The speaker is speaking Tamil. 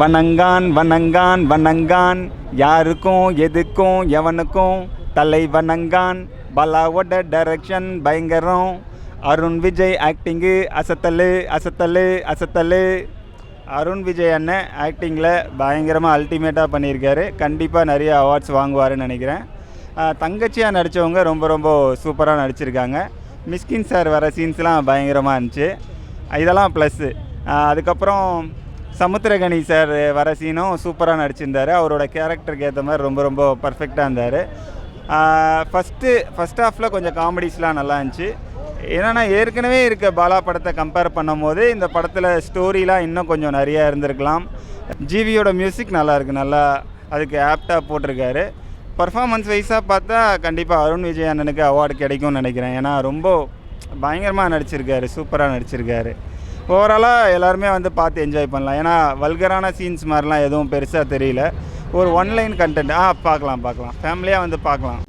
வணங்கான் வணங்கான் வணங்கான். யாருக்கும் எதுக்கும் எவனுக்கும். தலை வணங்கான். பலாவோட டைரக்ஷன் பயங்கரம். அருண் விஜய் ஆக்டிங்கு அசத்தலு அசத்தலு அசத்தலு. அருண் விஜய் அண்ணன் ஆக்டிங்கில் பயங்கரமாக அல்டிமேட்டாக பண்ணியிருக்காரு. கண்டிப்பாக நிறைய அவார்ட்ஸ் வாங்குவாருன்னு நினைக்கிறேன். தங்கச்சியாக நடித்தவங்க ரொம்ப ரொம்ப சூப்பராக நடிச்சிருக்காங்க. மிஸ்கின் சார் வர சீன்ஸ்லாம் பயங்கரமாக இருந்துச்சு. இதெல்லாம் ப்ளஸ்ஸு அதுக்கப்புறம் சமுத்திரகனி சார் வர சீனும் சூப்பராக நடிச்சிருந்தார். அவரோட கேரக்டருக்கு ஏற்ற மாதிரி ரொம்ப ரொம்ப பர்ஃபெக்டாக இருந்தார். ஃபஸ்ட்டு ஃபஸ்ட் ஹாஃபில் கொஞ்சம் காமெடிஸ்லாம் நல்லா இருந்துச்சு. ஏன்னா ஏற்கனவே இருக்க பாலா படத்தை கம்பேர் பண்ணும்போது இந்த படத்தில் ஸ்டோரிலாம் இன்னும் கொஞ்சம் நிறையா இருந்திருக்கலாம். ஜிவியோட மியூசிக் நல்லாயிருக்கு நல்லா அதுக்கு ஆப்டாக போட்டிருக்காரு. பர்ஃபாமன்ஸ் வைஸாக பார்த்தா கண்டிப்பாக அருண் விஜய் அண்ணனுக்கு அவார்டு கிடைக்கும்னு நினைக்கிறேன். ஏன்னா ரொம்ப பயங்கரமாக நடிச்சிருக்காரு. சூப்பராக நடிச்சிருக்காரு. ஓவராலாக எல்லாருமே வந்து பார்த்து என்ஜாய் பண்ணலாம். ஏன்னா வல்கரான சீன்ஸ் மாதிரிலாம் எதுவும் பெருசாக தெரியல. ஒரு ஒன்லைன் கண்டென்ட் ஆ பார்க்கலாம் பார்க்கலாம். ஃபேமிலியாக வந்து பார்க்கலாம்.